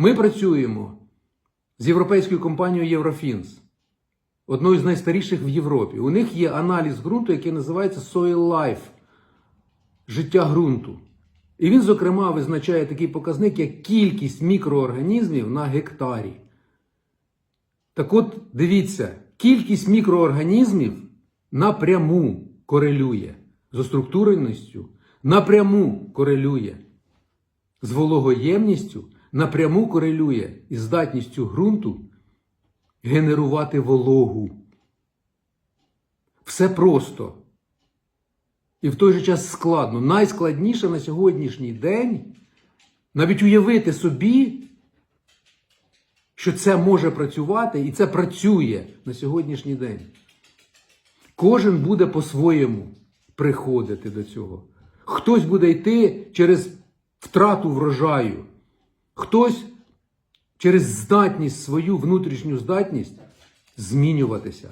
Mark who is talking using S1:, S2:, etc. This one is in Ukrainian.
S1: Ми працюємо з європейською компанією Єврофінс, одною з найстаріших в Європі. У них є аналіз ґрунту, який називається Soil Life життя ґрунту. І він, зокрема, визначає такий показник, як кількість мікроорганізмів на гектарі. Так от, дивіться, кількість мікроорганізмів напряму корелює з оструктуреністю, напряму корелює з вологоємністю, напряму корелює із здатністю ґрунту генерувати вологу. Все просто. І в той же час складно. Найскладніше на сьогоднішній день навіть уявити собі, що це може працювати, і це працює на сьогоднішній день. Кожен буде по-своєму приходити до цього. Хтось буде йти через втрату врожаю, хтось через здатність, свою внутрішню здатність змінюватися.